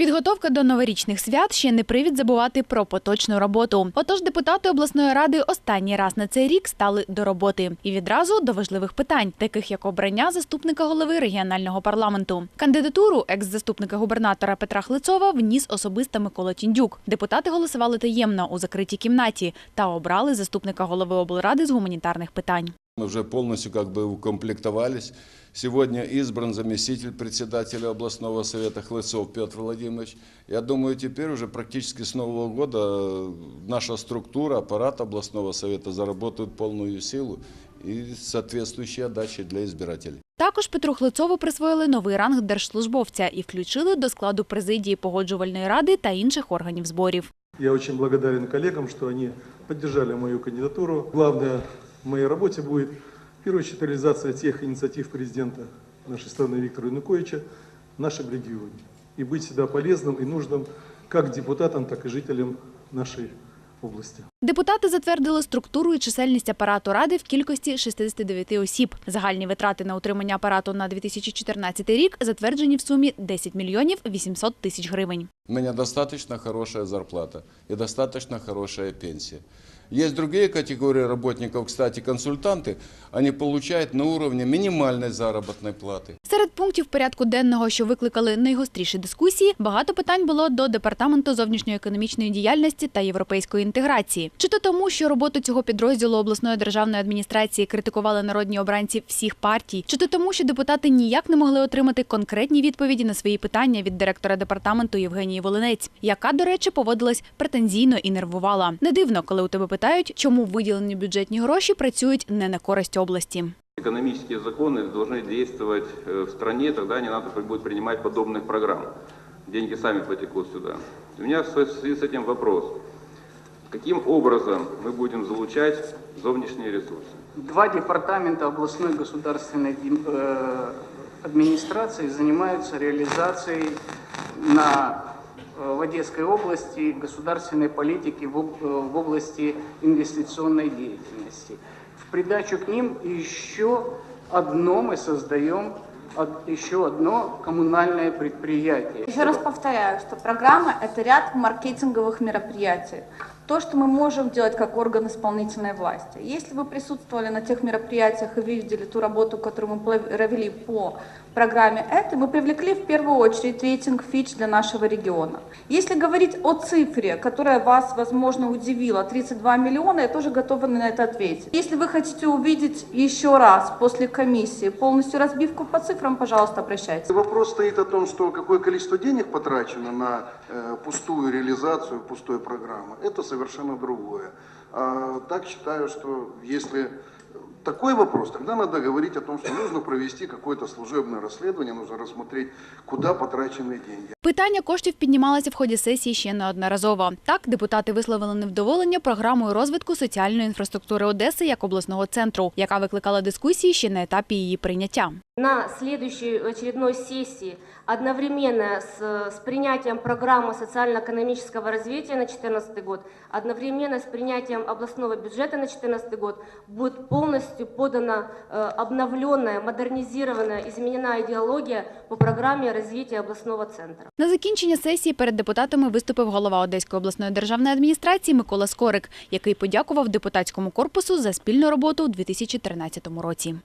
Підготовка до новорічних свят ще не привід забувати про поточну роботу. Отож, депутати обласної ради останній раз на цей рік стали до роботи і відразу до важливих питань, таких як обрання заступника голови регіонального парламенту. Кандидатуру екс-заступника губернатора Петра Хлицова вніс особисто Микола Тіндюк. Депутати голосували таємно у закритій кімнаті та обрали заступника голови облради з гуманітарних питань. Мы уже полностью как бы укомплектовались. Сегодня избран заместитель председателя областного совета Хлыцов Петр Владимирович. Я думаю, теперь уже практически с Нового года наша структура, аппарат областного совета заработают полную силу и соответствующие отдачи для избирателей. Також Петру Хлицову присвоїли новий ранг держслужбовця і включили до складу президії погоджувальної ради та інших органів зборів. Я очень благодарен коллегам, что они поддержали мою кандидатуру. Главное в моей работе будет, в первую очередь, реализация тех инициатив президента нашей страны Виктора Януковича в нашем регионе. И быть всегда полезным и нужным как депутатам, так и жителям нашей области. Депутати затвердили структуру і чисельність апарату ради в кількості 69 осіб. Загальні витрати на утримання апарату на 2014 рік затверджені в сумі 10 мільйонів 800 тисяч гривень. У меня достаточно хорошая зарплата и достаточно хорошая пенсия. Есть другие категории работников, кстати, консультанты, они получают на уровне минимальной заработной платы. Серед пунктів порядку денного, що викликали найгостріші дискусії, багато питань було до департаменту зовнішньоекономічної діяльності та європейської інтеграції. Чи то тому, що роботу цього підрозділу обласної державної адміністрації критикували народні обранці всіх партій, чи то тому, що депутати ніяк не могли отримати конкретні відповіді на свої питання від директора департаменту Євгенії Волинець, яка, до речі, поводилась претензійно і нервувала. Не дивно, коли у тебе питають, чому виділені бюджетні гроші працюють не на користь області. Экономические законы должны действовать э, в стране, тогда не надо будет принимать подобных программ. Деньги сами потекут сюда. У меня в связи с этим вопрос. Каким образом мы будем залучать зовнішние ресурсы? Два департамента областной государственной э, администрации занимаются реализацией на, в Одесской области государственной политики э, в области инвестиционной деятельности. В придачу к ним еще одно мы создаем, еще одно коммунальное предприятие. Еще раз повторяю, что программа – это ряд маркетинговых мероприятий. То, что мы можем делать как орган исполнительной власти. Если вы присутствовали на тех мероприятиях и видели ту работу, которую мы провели по программе этой, мы привлекли в первую очередь рейтинг Fitch для нашего региона. Если говорить о цифре, которая вас, возможно, удивила, 32 миллиона, я тоже готова на это ответить. Если вы хотите увидеть еще раз после комиссии полностью разбивку по цифрам, пожалуйста, обращайтесь. Вопрос стоит о том, что какое количество денег потрачено на э, пустую реализацию пустой программы. Это совершенно другое. А, так считаю, что если такой вопрос, тогда надо говорить о том, что нужно провести какое-то служебное расследование, нужно рассмотреть, куда потрачены деньги. Питання коштів піднімалося в ході сесії ще неодноразово. Так, депутати висловили невдоволення програмою розвитку соціальної інфраструктури Одеси як обласного центру, яка викликала дискусії ще на етапі її прийняття на следующей очередной сессии одновременно с, с принятием программы социально-экономического развития на 2014 год, одновременно с принятием областного бюджета на 2014 год будет полностью подана э, обновленная, модернизированная, изменена идеология по программе развития областного центра. На закінчення сесії перед депутатами виступив голова Одеської обласної державної адміністрації Микола Скорик, який подякував депутатському корпусу за спільну роботу у 2013 році.